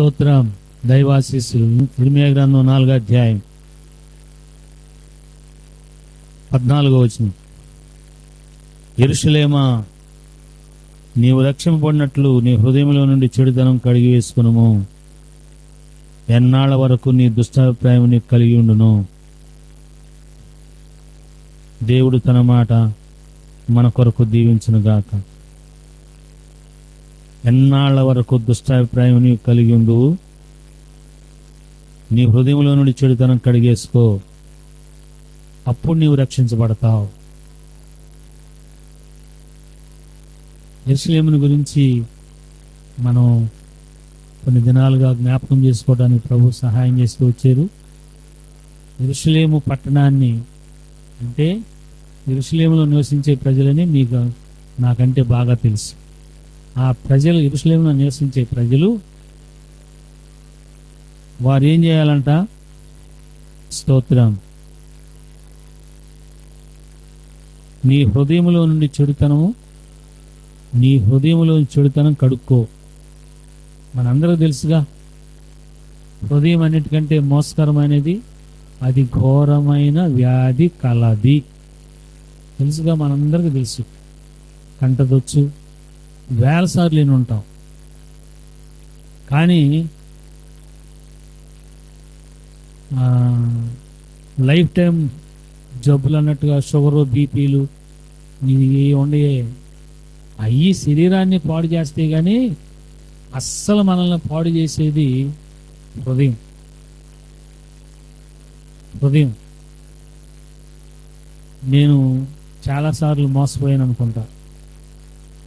స్తోత్రం దైవాశీస్సులు. ఇరిమియా గ్రంథం నాలుగో అధ్యాయం. పద్నాలుగో వచ్చిన ఎరుషలేమా నీవు రక్షింపబడినట్లు నీ హృదయంలో నుండి చెడుతనం కడిగి వేసుకునుము. ఎన్నాళ్ళ వరకు నీ దుష్టాభిప్రాయం నీకు కలిగి ఉండును? దేవుడు తన మాట మన కొరకు దీవించునుగాక. ఎన్నాళ్ళ వరకు దుష్టాభిప్రాయం నీవు కలిగి ఉండు? నీ హృదయంలో నుండి చెడుతనం కడిగేసుకో. అప్పుడు నీవు రక్షించబడతావు. ఎస్లేముని గురించి మనం కొన్ని దినాలుగా జ్ఞాపకం చేసుకోవడానికి ప్రభు సహాయం చేస్తూ వచ్చారు. ఇరుషులేము పట్టణాన్ని అంటే ఇరుషులేములో నివసించే ప్రజలని మీకు నాకంటే బాగా తెలుసు. ఆ ప్రజలు ఎరుసలేములో నివసించే ప్రజలు వారు ఏం చేయాలంట? స్తోత్రం. నీ హృదయంలో నుండి చెడుతనము నీ హృదయంలో చెడుతనం కడుక్కో. మనందరూ తెలుసుగా హృదయం అన్నిటికంటే మోసకరమైనది అది ఘోరమైన వ్యాధి కలది. తెలుసుగా మనందరికీ తెలుసు. కంటదొచ్చు. వేల సార్లు నేను ఉంటాం. కానీ లైఫ్ టైం జబ్బులు అన్నట్టుగా షుగరు బీపీలు ఇవి ఉండే అవి శరీరాన్ని పాడు చేస్తే కానీ అస్సలు మనల్ని పాడు చేసేది హృదయం. హృదయం. నేను చాలాసార్లు మోసపోయాను అనుకుంటా.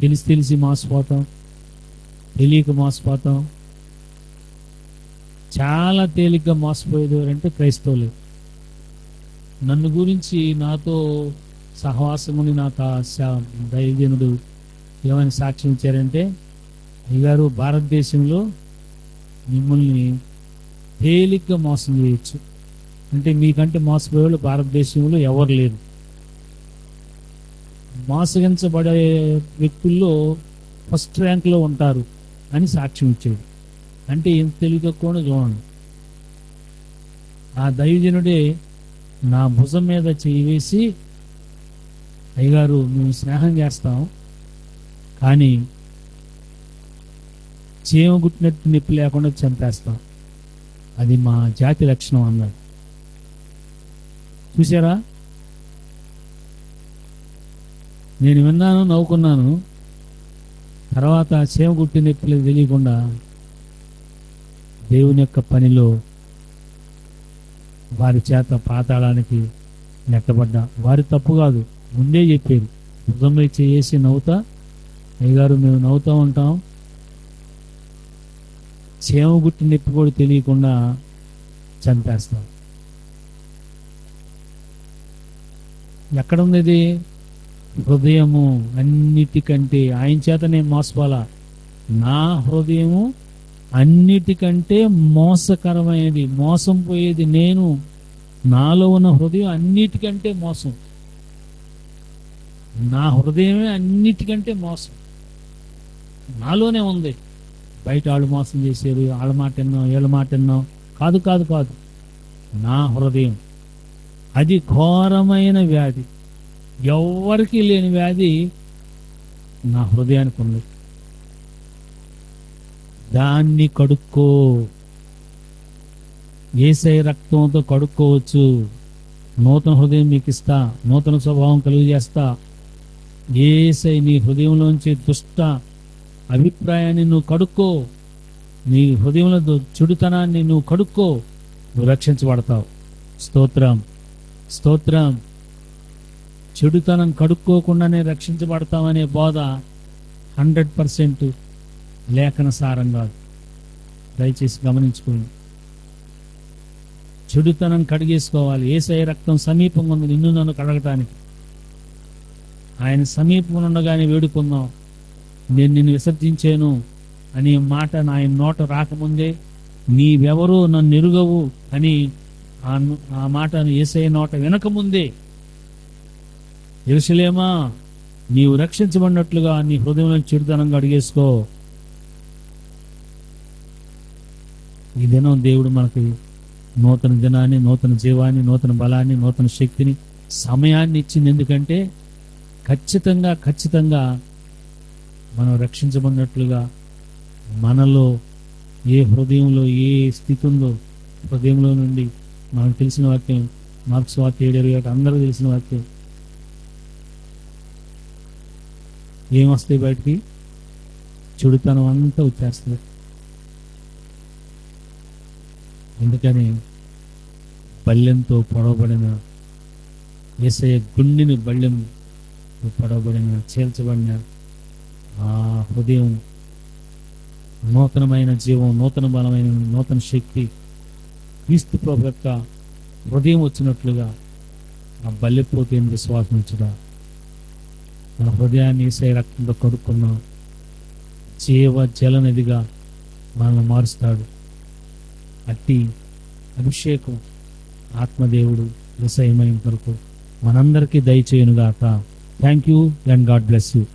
తెలిసి తెలిసి మోసపోతాం తెలియక మోసపోతాం చాలా తేలిగ్గా మోసపోయేది ఎవరంటే క్రైస్తవులు. నన్ను గురించి నాతో సహవాసముని నాకు దైవజనుడు ఏమైనా సాక్ష్యం ఇచ్చారంటే అయ్యగారు భారతదేశంలో మిమ్మల్ని తేలిగ్గా మోసం చేయొచ్చు. అంటే మీకంటే మోసపోయేవాళ్ళు భారతదేశంలో ఎవరు లేరు. మోసగించబడే వ్యక్తుల్లో ఫస్ట్ ర్యాంక్లో ఉంటారు అని సాక్ష్యం ఇచ్చాడు అంటే ఎంత తెలివి తక్కువ చూడండి. ఆ దైవజనుడే నా భుజం మీద చేయి వేసి అయ్యగారు మేము స్నేహం చేస్తాం కానీ చీమ గుట్టినట్టు నొప్పి లేకుండా చంపేస్తాం. అది మా జాతి లక్షణం అన్నాడు. చూసారా నేను విన్నాను నవ్వుకున్నాను. తర్వాత చేమ గుట్టి నొప్పులు తెలియకుండా దేవుని యొక్క పనిలో వారి చేత పాతాళానికి నెట్టబడ్డా. వారి తప్పు కాదు ముందే చెప్పారు భుజంలో చేసి నవ్వుతా అయ్యగారు మేము నవ్వుతూ ఉంటాం. చేమ గుట్టి నొప్పి కూడా తెలియకుండా చంపేస్తాం. ఎక్కడ ఉంది ఇది? హృదయము అన్నిటికంటే ఆయన చేతనే మోసపోలా నా హృదయము అన్నిటికంటే మోసకరమైనది మోసం పోయేది నేను. నాలో ఉన్న హృదయం అన్నిటికంటే మోసం. నా హృదయమే అన్నిటికంటే మోసం. నాలోనే ఉంది. బయట వాళ్ళు మోసం చేశారు వాళ్ళ మాట ఎన్నో వీళ్ళ మాట ఎన్నో కాదు కాదు కాదు. నా హృదయం. అది ఘోరమైన వ్యాధి. ఎవ్వరికీ లేని వ్యాధి నా హృదయానికి ఉంది దాన్ని కడుక్కో. ఏసై రక్తంతో కడుక్కోవచ్చు. నూతన హృదయం మీకు ఇస్తా నూతన స్వభావం కలుగజేస్తా. ఏసై నీ హృదయంలోంచి దుష్ట అభిప్రాయాన్ని నువ్వు కడుక్కో. నీ హృదయంలో చెడుతనాన్ని నువ్వు కడుక్కో. నువ్వు రక్షించబడతావు. స్తోత్రం. స్తోత్రం. చెడుతనం కడుక్కోకుండానే రక్షించబడతామనే బోధ హండ్రెడ్ పర్సెంట్ లేఖన సారం కాదు. దయచేసి గమనించుకోండి. చెడుతనం కడిగేసుకోవాలి. ఏసఐ రక్తం సమీపంగా ఉంది. నిన్ను నన్ను కడగటానికి. ఆయన సమీపంలో ఉండగానే వేడుకుందాం. నేను నిన్ను విసర్జించాను అనే మాట నా ఆయన నోట రాకముందే నీవెవరో నన్ను ఎరుగవు అని ఆ ఆ మాట ఏసఐ నోట వినకముందే ఎరుసలేమా నీవు రక్షించబడినట్లుగా నీ హృదయంలో చిరుతనంగా అడిగేసుకో. ఈ దినం దేవుడు మనకి నూతన దినాన్ని నూతన జీవాన్ని నూతన బలాన్ని నూతన శక్తిని సమయాన్ని ఇచ్చింది. ఎందుకంటే ఖచ్చితంగా ఖచ్చితంగా మనం రక్షించబడినట్లుగా మనలో ఏ హృదయంలో ఏ స్థితి ఉందో హృదయంలో నుండి మనకు తెలిసిన వాక్యం మార్క్స్ వాక్యం ఏడు ఇరవై అందరూ తెలిసిన వాక్యం. ఏం వస్తాయి బయటికి? చెడుతనం అంతా వచ్చేస్తుంది. అందుకని బల్లెంతో పొడవబడిన ఏసయ్య గుండెని బల్యం పొడవబడిన చేల్చబడిన ఆ హృదయం నూతనమైన జీవం నూతన బలమైన నూతన శక్తి క్రీస్తు ప్రభు యొక్క హృదయం వచ్చినట్లుగా ఆ బల్లెపోతే విశ్వాసం ఉంచుదా? మన హృదయాన్ని ఈసే రక్తంతో కడుక్కున్నాం జీవ జలనదిగా మనల్ని మారుస్తాడు. అట్టి అభిషేకం ఆత్మదేవుడు విషయమైన కొరకు మనందరికీ దయచేయునుగాక. Thank you and God bless you